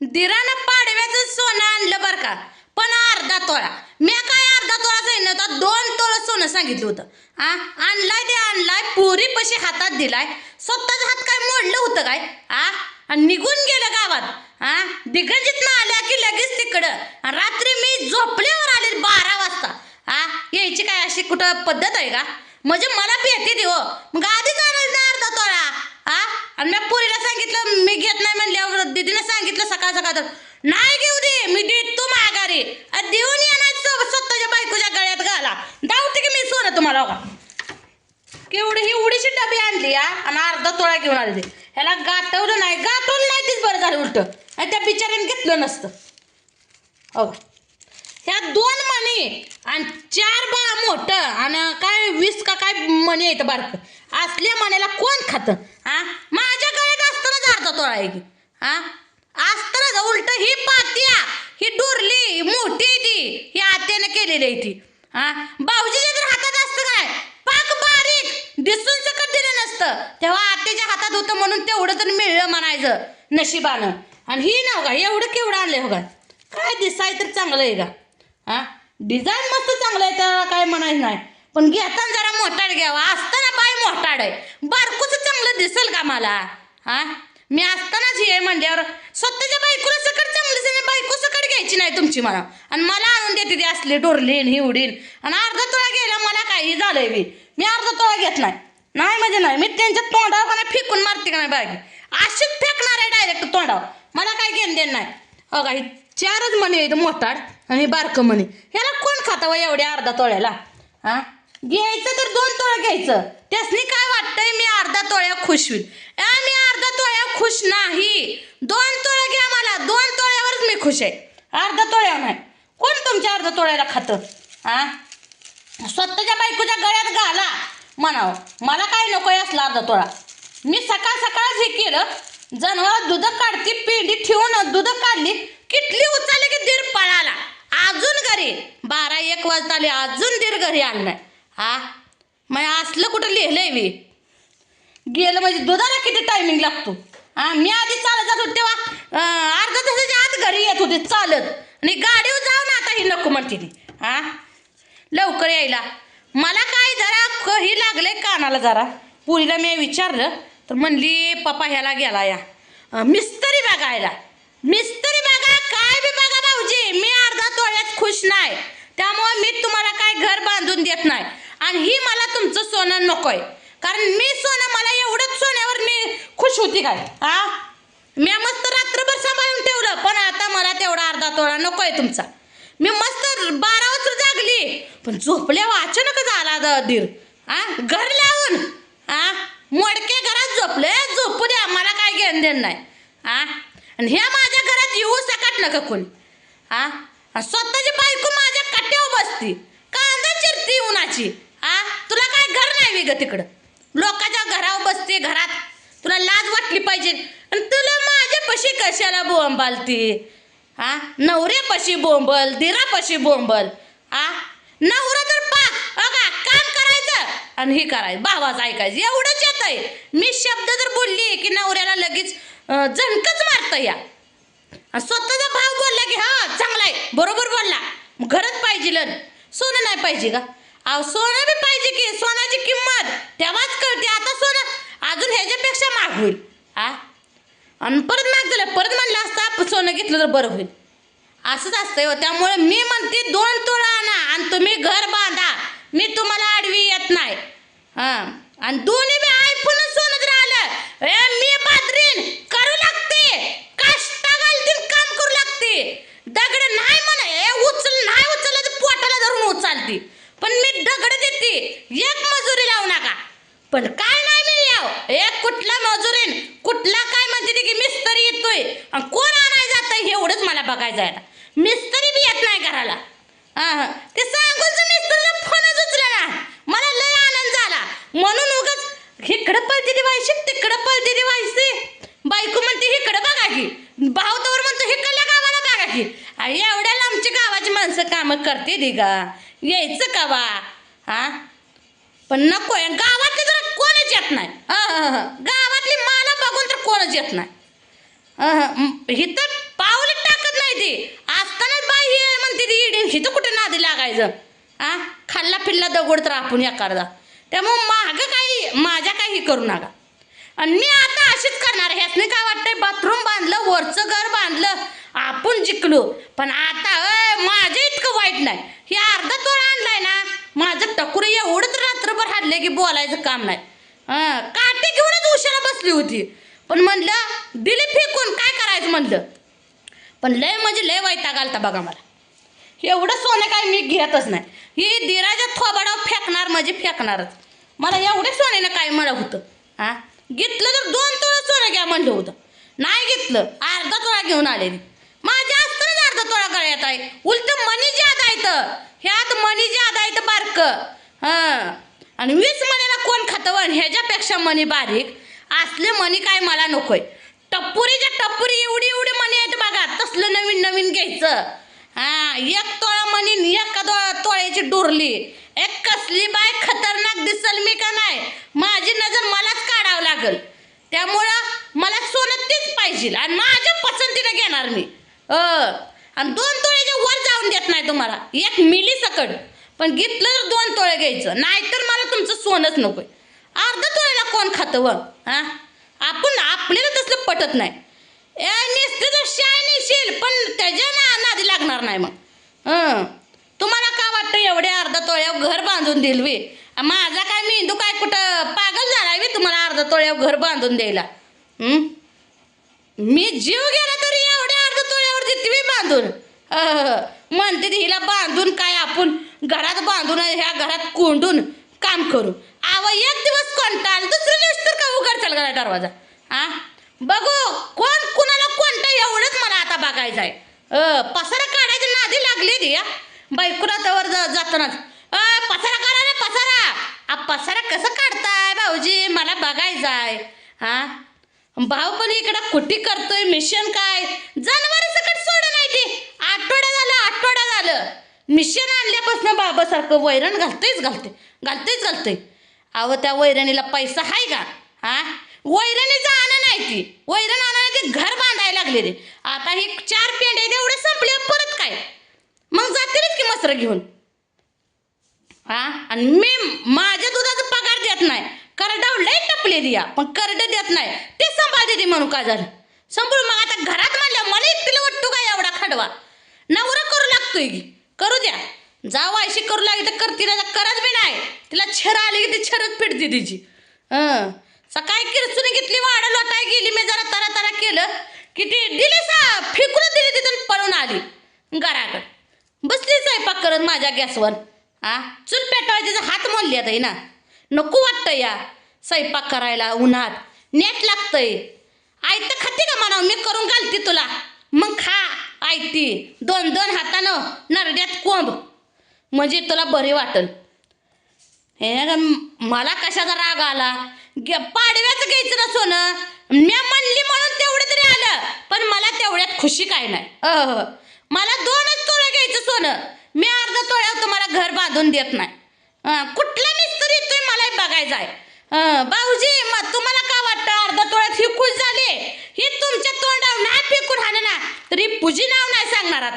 दिरानं पाडव्याचं सोनं आणलं बरं का. पण अर्धा तोळा. मी काय अर्धा तोळा जाईन होतं दोन तोळा सोनं सांगितलं होतं. आ? आणलाय ते आणलाय पोरी पशी हातात दिलाय. स्वतःच हात काय मोडलं होतं काय? आ? आणि निघून गेलं गावात. आ? दिग्गजित आल्या की लगेच तिकडं. रात्री मी झोपल्यावर आले बारा वाजता. आ? यायची काय अशी कुठं पद्धत आहे का? म्हणजे मला भेटी दे मग आधी आणायचं अर्धा तोळा? हा? आणि मी पुरीला सांगितलं मी घेत नाही म्हणल्यावर दीदीने सांगितलं सकाळ सकाळ तर. नाही घेऊ दे मी देतो माघारी. आणि देऊन येणार सोबत स्वतःच्या बायकोच्या गळ्यात घाला. दावते की मी सोनं तुम्हाला का केवढी ही उडीशी डबी आणली या आणि अर्धा तोळा घेऊन आली ह्याला गाठवलं नाही गाठवलं नाही तीच बरं झालं उलट. आणि त्या बिचाऱ्याने घेतलं नसतं. हो. ह्या दोन मणी आणि चार बा मोठं आणि काय वीस का काय मणी येतं बारकं. असल्या मण्याला कोण खातं? हा माझ्या गळ्यात असतानाच अर्धा तोळा आहे की? हा असतानाच उलट ही पात्या ही डोरली मोठी आहे ती ही आत्याने केलेली आहे ती. हा भाऊजीच्या जर हातात असतं काय? पाक बारीक दिसून सकट दिलं नसतं. तेव्हा आत्याच्या हातात होतं म्हणून तेवढं तर मिळलं म्हणायचं नशिबानं. आणि ही नाव का एवढं केवढं आणलंय हो का काय दिसाय तर चांगलं आहे का? हा डिझाईन मस्त चांगलं आहे तर काय म्हणायचं नाही. पण घेताना जरा मोठाड घ्यावा. असताना बाय मोठाड आहे. बारकूच चांगलं दिसेल का मला? हा? मी असतानाच हे म्हणल्यावर स्वतःच्या बायकोला सकट चांगलं दिसेल बायको सकट घ्यायची नाही तुमची मला आणि मला आणून देते ती असली डोरलीन ही उडीन आणि अर्धा तोळा घ्यायला मला काही झालंय बी. मी अर्धा तोळा घेत नाही. नाही म्हणजे नाही. मी त्यांच्या तोंडावर मला फेकून मारते का नाही बाकी अशीच फेकणार आहे डायरेक्ट तोंडावर. मला काय घेणं देणं नाही. हो काही चारच म्हणे मोठाड आणि बारकं म्हणे. ह्याला कोण खाता एवढ्या अर्धा तोळ्याला? हा? घ्यायचं तर दोन तोळं घ्यायचं. त्यासनी काय वाटतंय? मी अर्धा तोळ्या खुश होईल मी अर्धा तोळ्या खुश नाही. दोन तोळं घ्या मला. दोन तोळ्यावरच मी खुश आहे. अर्धा तोळ्या नाही. कोण तुमच्या अर्धा तोळ्याला खातं? हा स्वतःच्या बायकोच्या गळ्यात घाला म्हणावं. मला काय नको असला अर्धा तोळा. मी सकाळ सकाळच हे केलं. जनावर दूध काढती पेंडी ठेवून दूध काढली. किटली उचलली की दीड पळाला. अजून घरी. बारा एक वाजता आले अजून दीर घरी आणलाय हा? मग असलं कुठं लिहिलं आहे मी गेलं म्हणजे दुधाला किती टायमिंग लागतो? हा मी आधी चालत जात होते तेव्हा अर्धा तासाच्या आत घरी येत होते चालत. आणि गाडीवर जाऊन आता ही नको म्हणते ती. हा? लवकर यायला. मला काय जरा कही ही लागले कानाला जरा. पुरीला मी विचारलं तर म्हणली पप्पा ह्याला गेला या. मिस्तरी बघायला. मिस्त्री बघा? काय बी बघा भाऊजी. मी अर्धा तोळ्यात खुश नाही. त्यामुळे मी तुम्हाला काय घर बांधून देत नाही. आणि ही मला तुमचं सोनं नकोय. कारण मी सोनं मला एवढंच सोन्यावर मी खुश होती काय? हा मी मस्त रात्रभर सांभाळून ठेवलं पण आता मला तेवढा अर्धा तोळा नकोय तुमचा. मी मस्त बारा वाजता जागली पण झोपल्यावर अचानकच आला द दीर. हा घर लावून. हा मोडके घरात झोपले. झोपू द्या मला काय घेणं देणं नाही. हा आणि ह्या माझ्या घरात येऊ सकाट नका कोणी. हा स्वतःची बायको माझ्या कट्ट्यावर बसती. कांदा चिरती उन्हाची. काय ग तिकडं. लोकांच्या घरावर बसते घरात. तुला लाज वाटली पाहिजे. आणि तुला माझ्यापाशी कशाला बोंबालती हा नवऱ्यापाशी बोंबल दिरापाशी बोंबल हा नवरा तर पाक. अगा काम करायचं. आणि हे करायचं. भावाचं ऐकायचं. एवढंच येत आहे. मी शब्द जर बोलली की नवऱ्याला लगेच झणकच मारतं या. स्वतःचा भाव बोलला की हा चांगला आहे. बरोबर बोलला. घरच पाहिजे सोनं नाही पाहिजे का? अहो सोनं बी पाहिजे की सोन्याची किंमत तेव्हाच कळते आता सोनं अजून ह्याच्यापेक्षा महाग होईल. आ? आणि परत महाग झालं परत म्हणलं असतं सोनं घेतलं तर बरं होईल. असंच असतंय हो. त्यामुळे मी म्हणते दोन तोळा आणा आणि तुम्ही घर बांधा. मी तुम्हाला आडवी येत नाही. हां. आणि दोन्ही बी आयफोन सोनं जर आलं ए मी बादरीन करू लागते काष्टा घालतीन काम करू लागते दगड नाही म्हणा ए उचल नाही उचललं तर पोटाला धरून उचलती पण मी दगड देते एक मजुरी लावू नका पण काय नाही मी एक कुठला मजुरीन कुठला काय म्हणते ती की मिस्त्री येतोय. आणि कोण आणाय जात एवढंच मला बघायचं आहे मिस्तरी मिस्त्री बी येत नाही घराला. हा. ते सांगून मिस्तरीला फोनच उचला ना. मला लय आनंद झाला. म्हणून उगाच इकडं पळते ती व्हायची तिकडं पळते ती व्हायची बायको म्हणते इकडं बघा की. भाऊ तर म्हणतो हिकडल्या गावाला बघा की. आई एवढ्या लांबची गावाची माणसं कामं करते ती का यायचं का बा हा पण नको आहे गावातले कोणीच येत नाही. गावातली माना बघून तर कोणच येत नाही. हि तर पाऊल टाकत नाही ती. असतानाच बाई म्हणते ती इडीन तर कुठे नादी लागायचं? आ खाल्ला फिरला दगड तर आपण एखादा. त्यामुळं मागं काही माझ्या काही करू नका. आणि मी आता अशीच करणार. नाही काय वाटतंय? बाथरूम बांधलं वरचं घर बांधलं आपण जिंकलो. पण आता माझे इतकं वाईट नाही. हे अर्धा तोळ आणलाय ना माझं टकुर एवढंच रात्रभर हाडले की बोलायचं काम नाही. काटे घेऊनच उशाला बसली होती. पण म्हणलं दिली फेकून काय करायचं म्हणलं? पण लय म्हणजे लय वैताग आलता बघा मला. एवढं सोनं काय मी घेतच नाही. ही दिराच्या थोबाडावर फेकणार म्हणजे फेकणारच. मला एवढे सोन्यानं काय मला होतं? हा? घेतलं तर दोन तोळा सोनं घ्या म्हणलं होतं. नाही घेतलं अर्धा तोळा घेऊन आलेली. माझ्या असतानाच अर्धा तोळा गळ्यात आहे उलट मनी जे येतं ह्यात मनी ज्यादा आहेत बारकं. हां. आणि वीस मनीला कोण खातं? वन ह्याच्यापेक्षा मनी बारीक. असले मनी काय मला नकोय. टप्पुरीच्या टप्पुरी एवढी एवढी मनी आहेत बघा. तसलं नवीन नवीन घ्यायचं. हा. एक तोळा मनी एका तोळ्याची डोरली. एक कसली बाय खतरनाक दिसल मी का नाही? माझी नजर मलाच काढावं लागल. त्यामुळं मला सोनं तीच पाहिजे आणि माझ्या पसंतीनं घेणार मी. अ. आणि दोन तोळ्याच्या वर जाऊन देत नाही तुम्हाला. एक मिली सकट. पण घेतलं तर दोन तोळे घ्यायचं. नाहीतर मला तुमचं सोनंच नकोय. अर्धा तोळ्याला कोण खातं व हा? आपण आपल्याला तसलं पटत नाही. ए नुसतं तर शाय नेशील पण त्याच्या ना नादी लागणार नाही मग. हं. तुम्हाला का वाटतं एवढे अर्धा तोळ्यावर घर बांधून देईल वे? माझा काय मेंदू काय कुठं पागल झाला वे तुम्हाला अर्धा तोळ्यावर घर बांधून द्यायला? मी जीव गेला तरी तोळ्यावर बांधून. म्हणते हिला बांधून काय आपण घरात बांधून ह्या घरात कोंडून काम करू. आव एक दिवस कंटाळ दुसऱ्या दिवस तर का उघडचाल घरा दरवाजा? हा बघू कोण कुणाला कोणतं एवढंच मला आता बघायचं आहे. पसारा काढायची नादी लागली ती या बायकुला तवर जातानाच. अ, पसारा काढा रे पसारा. आ पसारा कसं काढताय भाऊजी? मला बघायचं आहे. हा भाऊ पण इकडं कुठे करतोय? मिशन काय? जनावर सकट सोड नाही ती आठवडा झालं आठवडा झालं मिशन आणल्यापासून बाबासारखं वैरण घालतेच घालते घालतेच घालते अहो त्या वैरणीला पैसा आहे का? हा वैरणीचं आणा नाही ती. वैरण आणा ती घर बांधायला लागले रे आता हे चार पेंडे तेवढे संपले परत काय? मग जातीलच की मसर घेऊन? हा आणि मी माझ्या दुधाचा पगार देत नाही. करडाव लय टपले दिया. पण करड देत नाही. ते सांभाळते ती म्हणून काय झालं सांभाळून मग आता घरात म्हणलं मला एकटीला वाटतो का एवढा खडवा? नवरा लागतोय की? करू द्या. जाव आयशी करू लागली तर कर तिला करत बी नाही. तिला छर आली की ती छरच फिरते तिची. हं. सकाळी किरसून घेतली वाढ लोटाय गेली. मी जरा तरा तरा केलं की ती दिली सा फेकून दिली तिथून पळून आली. घराकडे. बसली स्वयंपाक करत माझ्या गॅसवर. हा चूल पेटवायचे हात मोडले आता ना नको वाटतं या स्वयंपाक करायला उन्हात. नेट लागतंय. आयतं खाते का म्हणा मी करून घालते तुला. आयती दोन दोन हातानं नरड्यात कोंब. म्हणजे तुला बरे वाटल हे मला कशाचा राग आला? गे- पाडव्याचं घ्यायचं ना सोनं. म्या म्हणली म्हणून तेवढं तरी आलं पण मला तेवढ्यात खुशी काय नाही. अह मला दोनच तोळे घ्यायचं सोनं. मी अर्धा तोळ्यावर तुम्हाला घर बांधून देत नाही. अं, कुठला मिस्त्री तुम्ही मलाही बघायचं आहे. अं, भाऊजी मग तुम्हाला का वाटतं डोळ्यात तोळ्यात ही खुश झाली? ही तुमच्या तोंडावर नाही फेकून हाणं ना तरी पुजी नाव नाही सांगणार आता.